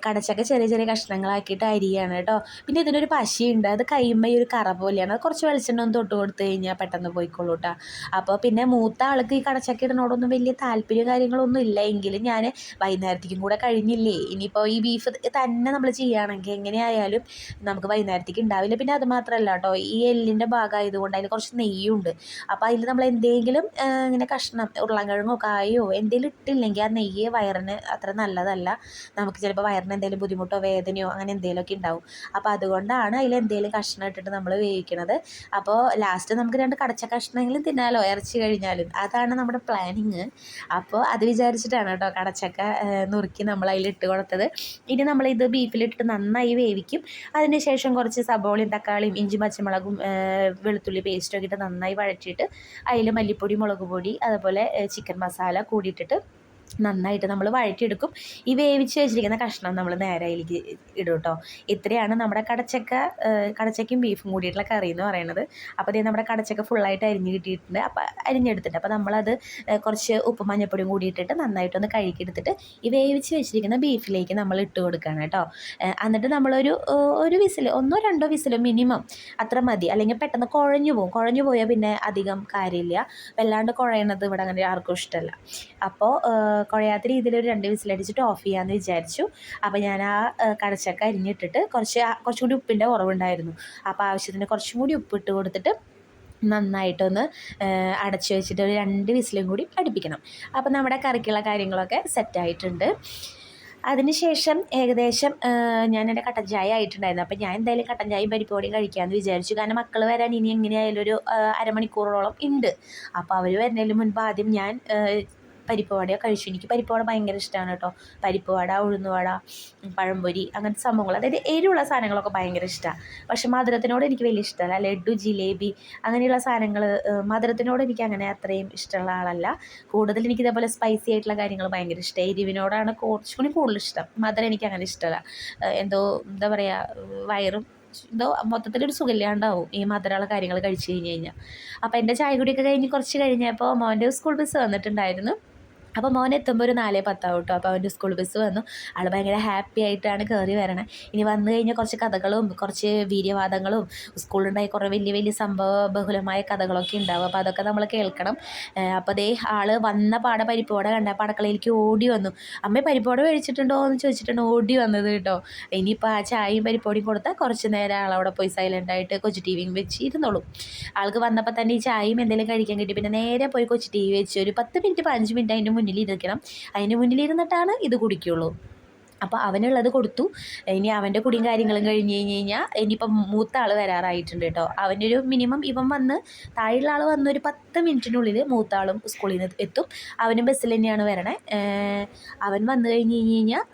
കടച്ചൊക്കെ ചെറിയ ചെറിയ കഷ്ണങ്ങളാക്കിയിട്ട് അരിയാണ് കേട്ടോ. പിന്നെ ഇതിനൊരു പശിയുണ്ട്. അത് കൈമ ഒരു കറ പോലെയാണ്. അത് കുറച്ച് വെളിച്ചെണ്ണ ഒന്ന് തൊട്ട് കൊടുത്തു കഴിഞ്ഞാൽ പെട്ടെന്ന് പോയിക്കോളൂ കേട്ടോ അപ്പോൾ പിന്നെ മൂത്ത ആൾക്ക് ഈ കടച്ചക്ക ഇടുന്നോടൊന്നും വലിയ താല്പര്യം കാര്യങ്ങളൊന്നും ഇല്ല. എങ്കിലും ഞാൻ വൈകുന്നേരത്തേക്കും കൂടെ കഴിഞ്ഞില്ലേ? ഇനിയിപ്പോൾ ഈ ബീഫ് തന്നെ നമ്മൾ ചെയ്യുകയാണെങ്കിൽ എങ്ങനെയായാലും നമുക്ക് വൈകുന്നേരത്തേക്ക് ഉണ്ടാവില്ല പിന്നെ അത് മാത്രമല്ല കേട്ടോ ഈ എല്ലിന്റെ ഭാഗമായതുകൊണ്ട് അതിൽ കുറച്ച് നെയ്യുണ്ട്. അപ്പോൾ അതിൽ നമ്മൾ എന്തെങ്കിലും ഇങ്ങനെ കഷ്ണം ഉരുളൻകിഴങ്ങോ കായോ എന്തെങ്കിലും ഇട്ടില്ലെങ്കിൽ ആ നെയ്യ് വയറിന് അത്ര നല്ലതല്ല. നമുക്ക് ചിലപ്പോൾ വയറിന് എന്തെങ്കിലും ബുദ്ധിമുട്ടോ വേദനയോ അങ്ങനെ എന്തെങ്കിലുമൊക്കെ ഉണ്ടാവും. അപ്പോൾ അതുകൊണ്ടാണ് അതിൽ എന്തെങ്കിലും കഷ്ണം ഇട്ടിട്ട് നമ്മൾ വേവിക്കണത്. അപ്പോൾ ലാസ്റ്റ് നമുക്ക് രണ്ട് കടച്ച കഷ്ണമെങ്കിലും തിന്നാലോ ഇറച്ചി കഴിഞ്ഞാലും. അതാണ് നമ്മുടെ പ്ലാനിങ് അപ്പോൾ അത് വിചാരിച്ചിട്ടാണ് കേട്ടോ കടച്ചക്ക നുറുക്കി നമ്മൾ അതിലിട്ട് കൊടുത്തത്. ഇനി നമ്മളിത് ബീഫിലിട്ടിട്ട് നന്നായി വേവിക്കും. അതിന് ശേഷം കുറച്ച് സബോളയും തക്കാളിയും ഇഞ്ചി പച്ചമുളകും വെളുത്തുള്ളി പേസ്റ്റൊക്കെ ഇട്ട് നന്നായി വഴറ്റിയിട്ട് അതിൽ മല്ലിപ്പൊടി മുളക് പൊടി അതുപോലെ ചിക്കൻ മസാല കൂടിയിട്ടിട്ട് നന്നായിട്ട് നമ്മൾ വഴറ്റിയെടുക്കും. ഈ വേവിച്ച് വെച്ചിരിക്കുന്ന കഷ്ണം നമ്മൾ നേരെ അതിലേക്ക് ഇടും കേട്ടോ ഇത്രയാണ് നമ്മുടെ കടച്ചക്ക കടച്ചക്കയും ബീഫും കൂടിയിട്ടുള്ള കറി എന്ന് പറയുന്നത്. അപ്പോൾ ഇത് നമ്മുടെ കടച്ചക്ക ഫുള്ളായിട്ട് അരിഞ്ഞ് കിട്ടിയിട്ടുണ്ട്. അപ്പോൾ അരിഞ്ഞെടുത്തിട്ട് അപ്പോൾ നമ്മളത് കുറച്ച് ഉപ്പ് മഞ്ഞപ്പൊടിയും കൂടി ഇട്ടിട്ട് നന്നായിട്ടൊന്ന് കഴുകിയെടുത്തിട്ട് ഈ വേവിച്ച് വെച്ചിരിക്കുന്ന ബീഫിലേക്ക് നമ്മൾ ഇട്ട് കൊടുക്കുകയാണ് കേട്ടോ. എന്നിട്ട് നമ്മളൊരു ഒരു വിസിൽ ഒന്നോ രണ്ടോ വിസിൽ മിനിമം അത്ര മതി. അല്ലെങ്കിൽ പെട്ടെന്ന് കുഴഞ്ഞു പോകും. കുഴഞ്ഞു പോയാൽ പിന്നെ അധികം കാര്യമില്ല. വല്ലാണ്ട് കുഴയണത് ഇവിടെ അങ്ങനെ ആർക്കും ഇഷ്ടമല്ല. അപ്പോൾ കുഴയാത്ത രീതിയിൽ ഒരു രണ്ട് വിസിലടിച്ചിട്ട് ഓഫ് ചെയ്യാമെന്ന് വിചാരിച്ചു. അപ്പോൾ ഞാൻ ആ കടച്ചക്ക അരിഞ്ഞിട്ടിട്ട് കുറച്ച് കുറച്ചുകൂടി ഉപ്പിന്റെ കുറവുണ്ടായിരുന്നു. അപ്പോൾ ആവശ്യത്തിന് കുറച്ചും കൂടി ഉപ്പിട്ട് കൊടുത്തിട്ട് നന്നായിട്ടൊന്ന് അടച്ചു വെച്ചിട്ട് ഒരു രണ്ട് വിസിലും കൂടി അടുപ്പിക്കണം. അപ്പോൾ നമ്മുടെ കറിക്കുള്ള കാര്യങ്ങളൊക്കെ സെറ്റായിട്ടുണ്ട് അതിനുശേഷം ഏകദേശം ഞാൻ എന്റെ കട്ടൻ ചായ ആയിട്ടുണ്ടായിരുന്നു. അപ്പോൾ ഞാൻ എന്തായാലും കട്ടൻ ചായയും പരിപ്പോടിയും കഴിക്കാമെന്ന് വിചാരിച്ചു. കാരണം മക്കൾ വരാൻ ഇനി എങ്ങനെയായാലും ഒരു അരമണിക്കൂറോളം ഉണ്ട്. അപ്പോൾ അവർ വരുന്നതിന് മുൻപ് ആദ്യം ഞാൻ പരിപ്പ് വടയോ കഴിച്ചു. എനിക്ക് പരിപ്പ് വട ഭയങ്കര ഇഷ്ടമാണ് കേട്ടോ. പരിപ്പ് വട ഉഴുന്നുവട പഴംപൊരി അങ്ങനത്തെ സംഭവങ്ങൾ. അതായത് എരിവുള്ള സാധനങ്ങളൊക്കെ ഭയങ്കര ഇഷ്ടമാണ് പക്ഷേ മധുരത്തിനോട് എനിക്ക് വലിയ ഇഷ്ടമല്ല. ലഡു ജിലേബി അങ്ങനെയുള്ള സാധനങ്ങൾ മധുരത്തിനോട് എനിക്ക് അങ്ങനെ അത്രയും ഇഷ്ടമുള്ള ആളല്ല. കൂടുതൽ എനിക്ക് ഇതേപോലെ സ്പൈസി ആയിട്ടുള്ള കാര്യങ്ങൾ ഭയങ്കര ഇഷ്ടം. എരിവിനോടാണ് കുറച്ചുകൂടി കൂടുതൽ ഇഷ്ടം. മധുരം എനിക്ക് അങ്ങനെ ഇഷ്ടമല്ല. എന്തോ എന്താ പറയുക വയറും എന്തോ മൊത്തത്തിലൊരു സുഖമില്ലാണ്ടാവും ഈ മധുരമുള്ള കാര്യങ്ങൾ കഴിച്ചു കഴിഞ്ഞ് കഴിഞ്ഞാൽ. അപ്പോൾ എന്റെ ചായ കുടിയൊക്കെ കഴിഞ്ഞ് കുറച്ച് കഴിഞ്ഞപ്പോൾ മോന്റെ സ്കൂൾ ബസ് വന്നിട്ടുണ്ടായിരുന്നു. അപ്പോൾ മോൻ എത്തുമ്പോൾ ഒരു നാലേ പത്താവും കേട്ടോ. അപ്പോൾ അവന്റെ സ്കൂൾ ബസ് വന്നു. ആൾ ഭയങ്കര ഹാപ്പി ആയിട്ടാണ് കയറി വരണേ. ഇനി വന്നു കഴിഞ്ഞാൽ കുറച്ച് കഥകളും കുറച്ച് വീര്യവാദങ്ങളും സ്കൂളിലുണ്ടായി കുറേ വലിയ വലിയ സംഭവ ബഹുലമായ കഥകളൊക്കെ ഉണ്ടാവും. അപ്പോൾ അതൊക്കെ നമ്മൾ കേൾക്കണം. അപ്പോൾ അതേ ആൾ വന്ന പാട പരിപ്പോടെ കണ്ടപ്പോൾ അടുക്കളയിലേക്ക് ഓടി വന്നു. അമ്മ പരിപ്പോടെ മേടിച്ചിട്ടുണ്ടോ എന്ന് ചോദിച്ചിട്ടുണ്ട് ഓടി വന്നത് കേട്ടോ. ഇനിയിപ്പോൾ ആ ചായയും പരിപ്പോടിയും കൊടുത്താൽ കുറച്ച് നേരം ആളവിടെ പോയി സൈലന്റായിട്ട് കൊച്ചു ടി വിയും വെച്ച് ഇരുന്നോളൂ ആൾക്ക് വന്നപ്പോൾ തന്നെ ഈ ചായയും എന്തെങ്കിലും കഴിക്കാൻ കിട്ടി. പിന്നെ നേരെ പോയി കൊച്ചു ടി വി വെച്ച്. ഒരു പത്ത് മിനിറ്റ് പതിനഞ്ച് മിനിറ്റ് അതിന്റെ മുന്നിലിരിക്കണം. അതിന് മുന്നിലിരുന്നിട്ടാണ് ഇത് കുടിക്കുകയുള്ളൂ അപ്പോൾ അവനുള്ളത് കൊടുത്തു. ഇനി അവന്റെ കുടിയും കാര്യങ്ങളും കഴിഞ്ഞ് കഴിഞ്ഞ് കഴിഞ്ഞാൽ ഇനിയിപ്പം മൂത്ത ആൾ വരാറായിട്ടുണ്ട് കേട്ടോ. അവനൊരു മിനിമം ഇവൻ വന്ന് താഴെയുള്ള ആൾ വന്ന് ഒരു പത്ത് മിനിറ്റിനുള്ളിൽ മൂത്ത ആളും സ്കൂളിൽ നിന്ന് എത്തും. അവനും ബസ്സിൽ തന്നെയാണ് വരണേ. അവൻ വന്നു കഴിഞ്ഞ് കഴിഞ്ഞ് കഴിഞ്ഞാൽ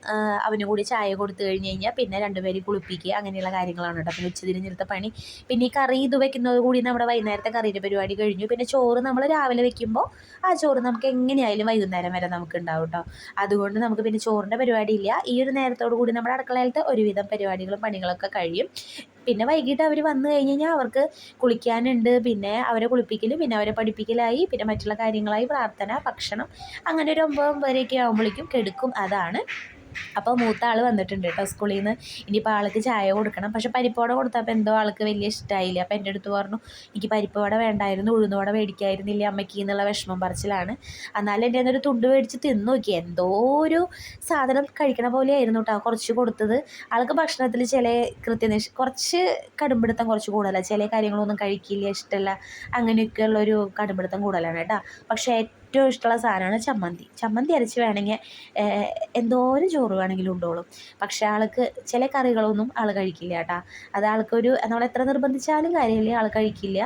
അവനും കൂടി ചായ കൊടുത്തു കഴിഞ്ഞ് കഴിഞ്ഞാൽ പിന്നെ രണ്ടുപേരും കുളിപ്പിക്കുക അങ്ങനെയുള്ള കാര്യങ്ങളാണ് കേട്ടോ. പിന്നെ ഉച്ചതിരിഞ്ഞെടുത്ത പണി. പിന്നെ ഈ കറി ഇത് വെക്കുന്നത് കൂടി നമ്മുടെ വൈകുന്നേരത്തെ കറിയുടെ പരിപാടി കഴിഞ്ഞു. പിന്നെ ചോറ് നമ്മൾ രാവിലെ വെക്കുമ്പോൾ ആ ചോറ് നമുക്ക് എങ്ങനെയായാലും വൈകുന്നേരം വരെ നമുക്ക് ഉണ്ടാവും കേട്ടോ. അതുകൊണ്ട് നമുക്ക് പിന്നെ ചോറിന്റെ പരിപാടി ഇല്ല. ഈ ഒരു നേരത്തോടു കൂടി നമ്മുടെ അടുക്കളയിലത്തെ ഒരുവിധം പരിപാടികളും പണികളൊക്കെ കഴിയും. പിന്നെ വൈകിട്ട് അവർ വന്നു കഴിഞ്ഞ് കഴിഞ്ഞാൽ അവർക്ക് കുളിക്കാനുണ്ട് പിന്നെ അവരെ കുളിപ്പിക്കലും പിന്നെ അവരെ പഠിപ്പിക്കലായി പിന്നെ മറ്റുള്ള കാര്യങ്ങളായി പ്രാർത്ഥന ഭക്ഷണം അങ്ങനെ ഒരു ഒമ്പത് ഒമ്പതരയൊക്കെ ആകുമ്പോഴേക്കും കെടുക്കും. അതാണ് അപ്പോൾ മൂത്ത ആൾ വന്നിട്ടുണ്ട് കേട്ടോ സ്കൂളിൽ നിന്ന് ഇനിയിപ്പോൾ ആൾക്ക് ചായ കൊടുക്കണം. പക്ഷേ പരിപ്പുവട കൊടുത്തപ്പോൾ എന്തോ ആൾക്ക് വലിയ ഇഷ്ടമായില്ല അപ്പോൾ എന്റെ അടുത്ത് പറഞ്ഞു എനിക്ക് പരിപ്പോടെ വേണ്ടായിരുന്നു. ഉഴുന്നോടെ മേടിക്കായിരുന്നില്ല അമ്മയ്ക്ക് എന്നുള്ള വിഷമം പറച്ചിലാണ്. എന്നാലും എന്റെ ഒരു തുണ്ട് മേടിച്ച് തിന്നു നോക്കി. എന്തോ ഒരു സാധനം കഴിക്കണ പോലെ ആയിരുന്നു കേട്ടോ കുറച്ച് കൊടുത്തത്. ആൾക്ക് ഭക്ഷണത്തിൽ ചില കൃത്യനിഷ് കുറച്ച് കടുംപിടുത്തം കുറച്ച് കൂടുതലാണ് ചില കാര്യങ്ങളൊന്നും കഴിക്കില്ല ഇഷ്ടമല്ല അങ്ങനെയൊക്കെയുള്ളൊരു കടുംപിടുത്തം കൂടുതലാണ് കേട്ടോ പക്ഷേ ഏറ്റവും ഇഷ്ടമുള്ള സാധനമാണ് ചമ്മന്തി. ചമ്മന്തി അരച്ച് വേണമെങ്കിൽ എന്തോരം ചോറ് വേണമെങ്കിലും ഉണ്ടോളും. പക്ഷേ ആൾക്ക് ചില കറികളൊന്നും ആൾ കഴിക്കില്ല കേട്ടോ. അത് ആൾക്കൊരു നമ്മൾ എത്ര നിർബന്ധിച്ചാലും കാര്യമില്ല ആൾ കഴിക്കില്ല.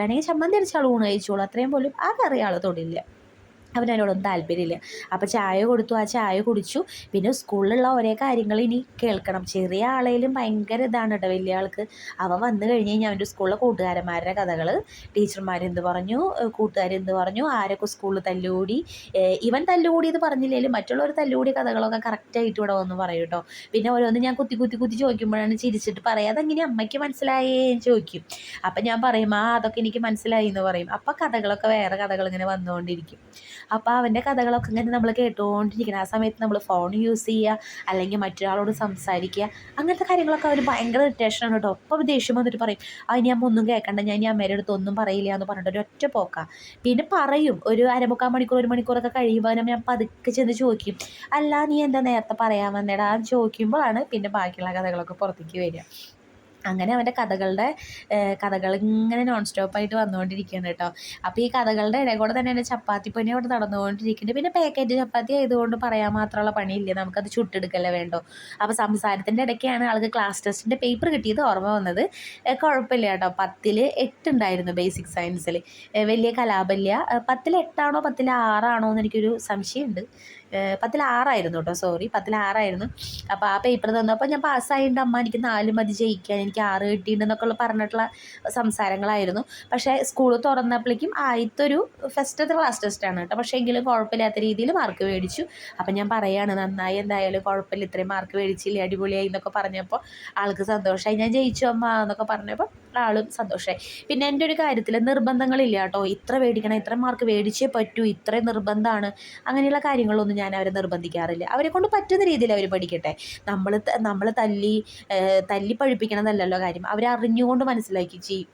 വേണമെങ്കിൽ ചമ്മന്തി അരച്ച് ആൾ ഊണ് കഴിച്ചോളൂ. അത്രയും പോലും ആ കറി ആൾ തൊടില്ല. അവനതിനോടൊന്നും താല്പര്യമില്ല. അപ്പോൾ ചായ കൊടുത്തു. ആ ചായ കുടിച്ചു. പിന്നെ സ്കൂളിലുള്ള ഓരോ കാര്യങ്ങൾ ഇനി കേൾക്കണം. ചെറിയ ആളേലും ഭയങ്കര ഇതാണ് കേട്ടോ വലിയ ആൾക്ക്. അവൻ വന്നു കഴിഞ്ഞ് കഴിഞ്ഞാൽ അവന്റെ സ്കൂളിലെ കൂട്ടുകാരന്മാരുടെ കഥകൾ. ടീച്ചർമാരെന്ത് പറഞ്ഞു? കൂട്ടുകാരെന്ത് പറഞ്ഞു? ആരൊക്കെ സ്കൂളിൽ തല്ലുകൂടി? ഇവൻ തല്ലുകൂടിയത് പറഞ്ഞില്ലെങ്കിലും മറ്റുള്ളവർ തല്ലുകൂടിയ കഥകളൊക്കെ കറക്റ്റായിട്ട് ഇവിടെ വന്ന് പറയും കേട്ടോ പിന്നെ ഓരോന്ന് ഞാൻ കുത്തി കുത്തി കുത്തി ചോദിക്കുമ്പോഴാണ് ചിരിച്ചിട്ട് പറയാം അതെങ്ങനെ അമ്മയ്ക്ക് മനസ്സിലായേ? ചോദിക്കും. അപ്പം ഞാൻ പറയും ആ അതൊക്കെ എനിക്ക് മനസ്സിലായി എന്ന് പറയും. അപ്പം കഥകളൊക്കെ വേറെ കഥകൾ ഇങ്ങനെ വന്നുകൊണ്ടിരിക്കും. അപ്പോൾ അവന്റെ കഥകളൊക്കെ ഇങ്ങനെ നമ്മൾ കേട്ടുകൊണ്ടിരിക്കണം ആ സമയത്ത് നമ്മൾ ഫോൺ യൂസ് ചെയ്യുക അല്ലെങ്കിൽ മറ്റൊരാളോട് സംസാരിക്കുക. അങ്ങനത്തെ കാര്യങ്ങളൊക്കെ അവർ ഭയങ്കര ഇറിറ്റേഷനാണ് കേട്ടോ. അപ്പോൾ ദേഷ്യം വന്നിട്ട് പറയും ആ ഇനി അമ്മ ഒന്നും കേൾക്കണ്ട ഞാൻ ഈ അമ്മയുടെ അടുത്ത് ഒന്നും പറയില്ല എന്ന് പറഞ്ഞിട്ട് ഒരു ഒറ്റ പോക്കാം. പിന്നെ പറയും ഒരു അരമുക്കാൽ മണിക്കൂർ ഒരു മണിക്കൂറൊക്കെ കഴിയുമ്പോൾ ഞാൻ പതുക്കെ ചെന്ന് ചോദിക്കും. അല്ല നീ എന്താ നേരത്തെ പറയാൻ വന്നേടാ? ചോദിക്കുമ്പോഴാണ് പിന്നെ ബാക്കിയുള്ള കഥകളൊക്കെ പുറത്തേക്ക് വരിക. അങ്ങനെ അവന്റെ കഥകളുടെ കഥകൾ ഇങ്ങനെ നോൺ സ്റ്റോപ്പായിട്ട് വന്നുകൊണ്ടിരിക്കുകയാണ് കേട്ടോ. അപ്പോൾ ഈ കഥകളുടെ ഇടയിൽ കൂടെ തന്നെ എന്റെ ചപ്പാത്തി പണി അവിടെ നടന്നുകൊണ്ടിരിക്കുന്നുണ്ട്. പിന്നെ പാക്കറ്റ് ചപ്പാത്തി ആയതുകൊണ്ട് പറയാൻ മാത്രമുള്ള പണിയില്ല? നമുക്കത് ചുട്ടെടുക്കല്ലേ വേണ്ടോ? അപ്പോൾ സംസാരത്തിന്റെ ഇടയ്ക്കാണ് ആൾക്ക് ക്ലാസ് ടെസ്റ്റിന്റെ പേപ്പർ കിട്ടിയത് ഓർമ്മ വന്നത്. കുഴപ്പമില്ല കേട്ടോ. പത്തിൽ എട്ടുണ്ടായിരുന്നു ബേസിക് സയൻസിൽ വലിയ കലാപല്യ. പത്തിൽ എട്ടാണോ പത്തിൽ ആറാണോ എന്ന് എനിക്കൊരു സംശയമുണ്ട്. പത്തിൽ ആറായിരുന്നു കേട്ടോ സോറി പത്തിൽ ആറായിരുന്നു അപ്പോൾ ആ പേപ്പർ തന്നു അപ്പോൾ ഞാൻ പാസ്സായിട്ടുണ്ട് അമ്മ എനിക്ക് നാല് മതി ജയിക്കാൻ എനിക്ക് ആറ് കിട്ടിയിട്ടുണ്ടെന്നൊക്കെ പറഞ്ഞിട്ടുള്ള സംസാരങ്ങളായിരുന്നു. പക്ഷേ സ്കൂൾ തുറന്നപ്പോഴേക്കും ആദ്യത്തെ ഒരു ഫസ്റ്റത്തെ ക്ലാസ് ടെസ്റ്റാണ് കേട്ടോ. പക്ഷേ എങ്കിലും കുഴപ്പമില്ലാത്ത രീതിയിൽ മാർക്ക് മേടിച്ചു. അപ്പം ഞാൻ പറയാണ് നന്നായി എന്തായാലും കുഴപ്പമില്ല ഇത്രയും മാർക്ക് മേടിച്ചില്ല അടിപൊളിയായി എന്നൊക്കെ പറഞ്ഞപ്പോൾ ആൾക്ക് സന്തോഷമായി ഞാൻ ജയിച്ചു അമ്മ എന്നൊക്കെ പറഞ്ഞപ്പോൾ ആളും സന്തോഷമായി പിന്നെ എന്റെ ഒരു കാര്യത്തിൽ നിർബന്ധങ്ങളില്ല കേട്ടോ. ഇത്ര മേടിക്കണം ഇത്ര മാർക്ക് മേടിച്ചേ പറ്റൂ ഇത്രയും നിർബന്ധമാണ് അങ്ങനെയുള്ള കാര്യങ്ങളൊന്നും ഞാൻ അവരെ നിർബന്ധിക്കാറില്ല. അവരെ കൊണ്ട് പറ്റുന്ന രീതിയിൽ അവർ പഠിക്കട്ടെ. നമ്മൾ നമ്മൾ തല്ലി തല്ലി പഠിപ്പിക്കണമെന്നല്ലല്ലോ കാര്യം. അവരെ അറിഞ്ഞുകൊണ്ട് മനസ്സിലാക്കി ചെയ്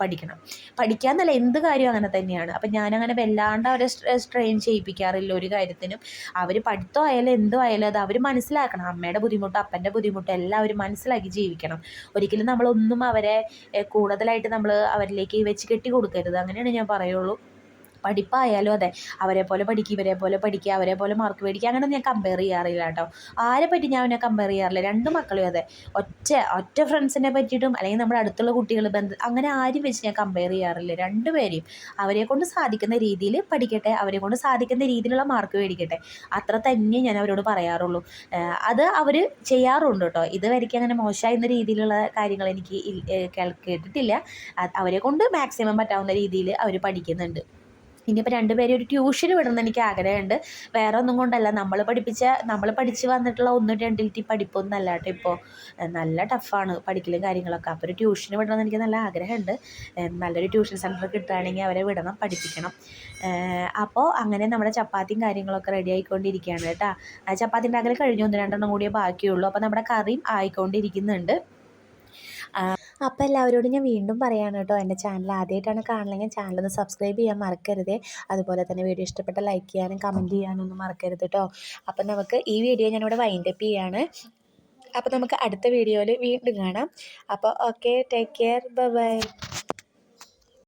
പഠിക്കണം. പഠിക്കാന്നല്ല എന്ത് കാര്യവും അങ്ങനെ തന്നെയാണ്. അപ്പം ഞാനങ്ങനെ വല്ലാണ്ട് അവരെ സ്ട്രെയിൻ ചെയ്യിപ്പിക്കാറില്ല ഒരു കാര്യത്തിനും. അവർ പഠിത്തം ആയാലും എന്തോ ആയാലും അത് അവർ മനസ്സിലാക്കണം. അമ്മയുടെ ബുദ്ധിമുട്ട് അപ്പന്റെ ബുദ്ധിമുട്ട് എല്ലാം അവർ മനസ്സിലാക്കി ജീവിക്കണം. ഒരിക്കലും നമ്മളൊന്നും അവരെ കൂടുതലായിട്ട് നമ്മൾ അവരിലേക്ക് വെച്ച് കെട്ടി കൊടുക്കരുത് അങ്ങനെയാണ് ഞാൻ പറയുള്ളൂ. പഠിപ്പായാലും അതെ അവരെ പോലെ പഠിക്കുക ഇവരെ പോലെ പഠിക്കുക അവരെ പോലെ മാർക്ക് മേടിക്കുക അങ്ങനെ ഞാൻ കമ്പയർ ചെയ്യാറില്ല കേട്ടോ. ആരെ പറ്റി ഞാൻ അവനെ കമ്പയർ ചെയ്യാറില്ല. രണ്ട് മക്കളും അതെ ഒറ്റ ഒറ്റ ഫ്രണ്ട്സിനെ പറ്റിയിട്ടും അല്ലെങ്കിൽ നമ്മുടെ അടുത്തുള്ള കുട്ടികൾ ബന്ധ അങ്ങനെ ആരും വെച്ച് ഞാൻ കമ്പയർ ചെയ്യാറില്ല. രണ്ടുപേരെയും അവരെ കൊണ്ട് സാധിക്കുന്ന രീതിയിൽ പഠിക്കട്ടെ അവരെ കൊണ്ട് സാധിക്കുന്ന രീതിയിലുള്ള മാർക്ക് മേടിക്കട്ടെ. അത്ര തന്നെ ഞാൻ അവരോട് പറയാറുള്ളൂ. അത് അവർ ചെയ്യാറുണ്ട് കേട്ടോ. ഇതുവരെയ്ക്ക് അങ്ങനെ മോശമായിരുന്ന രീതിയിലുള്ള കാര്യങ്ങൾ എനിക്ക് കേട്ടിട്ടില്ല. അവരെ കൊണ്ട് മാക്സിമം പറ്റാവുന്ന രീതിയിൽ അവർ പഠിക്കുന്നുണ്ട്. ഇനിയിപ്പോൾ രണ്ടുപേരും ഒരു ട്യൂഷൻ വിടണം എനിക്ക് ആഗ്രഹമുണ്ട്. വേറെ ഒന്നും കൊണ്ടല്ല. നമ്മൾ പഠിപ്പിച്ച നമ്മൾ പഠിച്ച് വന്നിട്ടുള്ള ഒന്നും രണ്ടിലിറ്റി പഠിപ്പൊന്നും അല്ല കേട്ടോ ഇപ്പോൾ നല്ല ടഫാണ് പഠിക്കലും കാര്യങ്ങളൊക്കെ. അപ്പോൾ ഒരു ട്യൂഷൻ വിടണമെന്ന് എനിക്ക് നല്ല ആഗ്രഹമുണ്ട്. നല്ലൊരു ട്യൂഷൻ സെന്റർ കിട്ടുകയാണെങ്കിൽ അവരെ വിടണം പഠിപ്പിക്കണം. അപ്പോൾ അങ്ങനെ നമ്മുടെ ചപ്പാത്തിയും കാര്യങ്ങളൊക്കെ റെഡി ആയിക്കൊണ്ടിരിക്കുകയാണ് കേട്ടോ. ആ ചപ്പാത്തി ഉണ്ടാക്കൽ കഴിഞ്ഞു ഒന്ന് രണ്ടെണ്ണം കൂടിയേ ബാക്കിയുള്ളൂ. അപ്പോൾ നമ്മുടെ കറിയും ആയിക്കൊണ്ടിരിക്കുന്നുണ്ട്. അപ്പോൾ എല്ലാവരോടും ഞാൻ വീണ്ടും പറയാണ് കേട്ടോ എന്റെ ചാനൽ ആദ്യമായിട്ടാണ് കാണണമെങ്കിൽ ചാനൽ ഒന്ന് സബ്സ്ക്രൈബ് ചെയ്യാൻ മറക്കരുത്. അതുപോലെ തന്നെ വീഡിയോ ഇഷ്ടപ്പെട്ട ലൈക്ക് ചെയ്യാനും കമന്റ് ചെയ്യാനും ഒന്നും മറക്കരുത് കേട്ടോ. അപ്പം നമുക്ക് ഈ വീഡിയോ ഞാനിവിടെ വൈൻഡപ്പ് ചെയ്യാണ്. അപ്പോൾ നമുക്ക് അടുത്ത വീഡിയോയിൽ വീണ്ടും കാണാം. അപ്പോൾ ഓക്കെ ടേക്ക് കെയർ ബൈ